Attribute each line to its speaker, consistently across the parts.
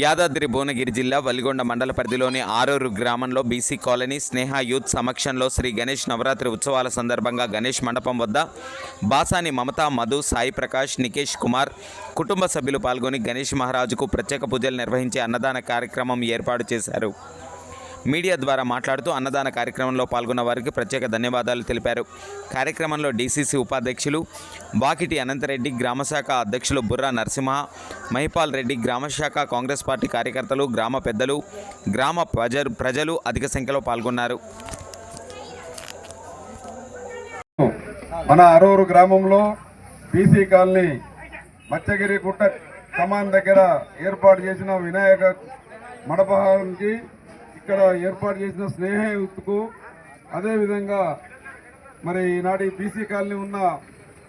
Speaker 1: యాదాద్రి భువనగిరి జిల్లా వల్గొండ మండల పరిధిలోని ఆరూరు గ్రామంలో బీసీ కాలనీ స్నేహ యూత్ సమక్షంలో శ్రీ గణేష్ నవరాత్రి ఉత్సవాల సందర్భంగా గణేష్ మండపం వద్ద బాసాని మమత మధు సాయి ప్రకాష్ నికేష్ కుమార్ కుటుంబ సభ్యులు పాల్గొని గణేష్ మహారాజుకు ప్రత్యేక పూజలు నిర్వహించి అన్నదాన కార్యక్రమం ఏర్పాటు చేశారు. మీడియా ద్వారా మాట్లాడుతూ అన్నదాన కార్యక్రమంలో పాల్గొన్న వారికి ప్రత్యేక ధన్యవాదాలు తెలిపారు. కార్యక్రమంలో డీసీసీ ఉపాధ్యక్షులు వాకిటి అనంతరెడ్డి గ్రామశాఖ అధ్యక్షులు బుర్రా నరసింహ మహిపాల్ రెడ్డి గ్రామశాఖ కాంగ్రెస్ పార్టీ కార్యకర్తలు గ్రామ పెద్దలు గ్రామ ప్రజలు ప్రజలు అధిక సంఖ్యలో పాల్గొన్నారు.
Speaker 2: మన అరూరు గ్రామంలో బీసీ కాలనీ మత్స్యగిరి గుట్ట కమాన్ దగ్గర ఏర్పాటు చేసిన వినాయక మండపానికి ఇక్కడ ఏర్పాటు చేసిన స్నేహ యూత్కు అదేవిధంగా మరి ఈనాటి బీసీ కాలనీ ఉన్న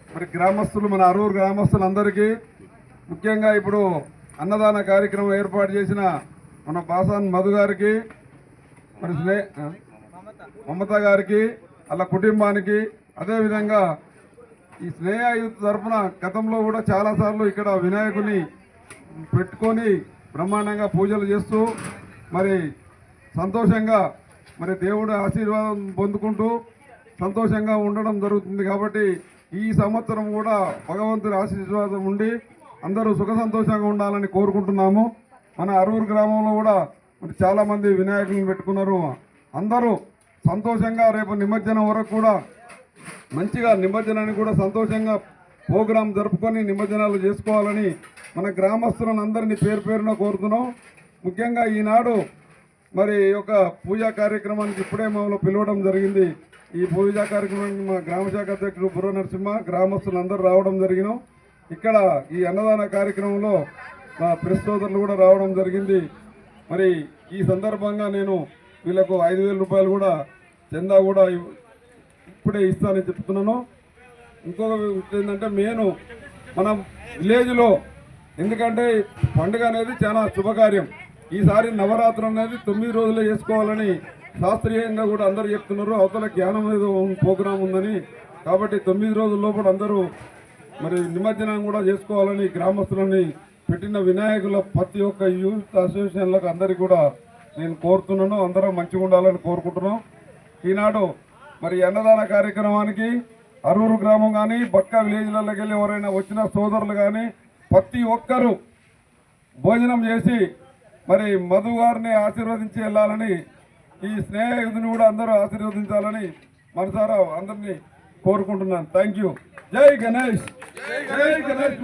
Speaker 2: మరి గ్రామస్తులు మన అరూరు గ్రామస్తులందరికీ ముఖ్యంగా ఇప్పుడు అన్నదాన కార్యక్రమం ఏర్పాటు చేసిన మన బాసాన్ మధు గారికి మరి స్నే మమత గారికి వాళ్ళ కుటుంబానికి అదేవిధంగా ఈ స్నేహ యూత్ తరఫున గతంలో కూడా చాలాసార్లు ఇక్కడ వినాయకుని పెట్టుకొని బ్రహ్మాండంగా పూజలు చేస్తూ మరి సంతోషంగా మరి దేవుడు ఆశీర్వాదం పొందుకుంటూ సంతోషంగా ఉండడం జరుగుతుంది కాబట్టి ఈ సంవత్సరం కూడా భగవంతుడి ఆశీర్వాదం ఉండి అందరూ సుఖ సంతోషంగా ఉండాలని కోరుకుంటున్నాము. మన అరూరు గ్రామంలో కూడా మరి చాలామంది వినాయకులను పెట్టుకున్నారు. అందరూ సంతోషంగా రేపు నిమజ్జనం వరకు కూడా మంచిగా నిమజ్జనాన్ని కూడా సంతోషంగా ప్రోగ్రాం జరుపుకొని నిమజ్జనాలు చేసుకోవాలని మన గ్రామస్తులను అందరినీ పేరు పేరున కోరుతున్నాం. ముఖ్యంగా ఈనాడు మరి ఈ యొక్క పూజా కార్యక్రమానికి ఇప్పుడే మమ్మల్ని పిలవడం జరిగింది. ఈ పూజా కార్యక్రమానికి మా గ్రామ శాఖ అధ్యక్షుడు బుర్ర నరసింహ గ్రామస్తులు అందరూ రావడం జరిగినాం. ఇక్కడ ఈ అన్నదాన కార్యక్రమంలో మా ప్రెస్ సోదరులు కూడా రావడం జరిగింది. మరి ఈ సందర్భంగా నేను వీళ్ళకు ఐదు వేల రూపాయలు కూడా చందా కూడా ఇప్పుడే ఇస్తానని చెప్తున్నాను. ఇంకొక ఏంటంటే మెయిన్ మనం విలేజ్లో ఎందుకంటే పండుగ అనేది చాలా శుభకార్యం. ఈసారి నవరాత్రి అనేది తొమ్మిది రోజులే చేసుకోవాలని శాస్త్రీయంగా కూడా అందరూ చెప్తున్నారు. అవతల జ్ఞానం ఏదో ప్రోగ్రాం ఉందని. కాబట్టి తొమ్మిది రోజుల లోపల అందరూ మరి నిమజ్జనం కూడా చేసుకోవాలని గ్రామస్తులని పెట్టిన వినాయకుల ప్రతి ఒక్క యూత్ అసోసియేషన్లకు అందరికీ కూడా నేను కోరుతున్నాను. అందరం మంచిగా ఉండాలని కోరుకుంటున్నాం. ఈనాడు మరి అన్నదాన కార్యక్రమానికి అరూరు గ్రామం కానీ బక్క విలేజ్లలోకి వెళ్ళి ఎవరైనా వచ్చిన సోదరులు కానీ ప్రతి ఒక్కరూ భోజనం చేసి మరి మధు గారిని ఆశీర్వదించి వెళ్ళాలని ఈ స్నేహితుని కూడా అందరూ ఆశీర్వదించాలని మనసారా అందరినీ కోరుకుంటున్నాను. థ్యాంక్ యూ జై గణేష్. జై గణేష్.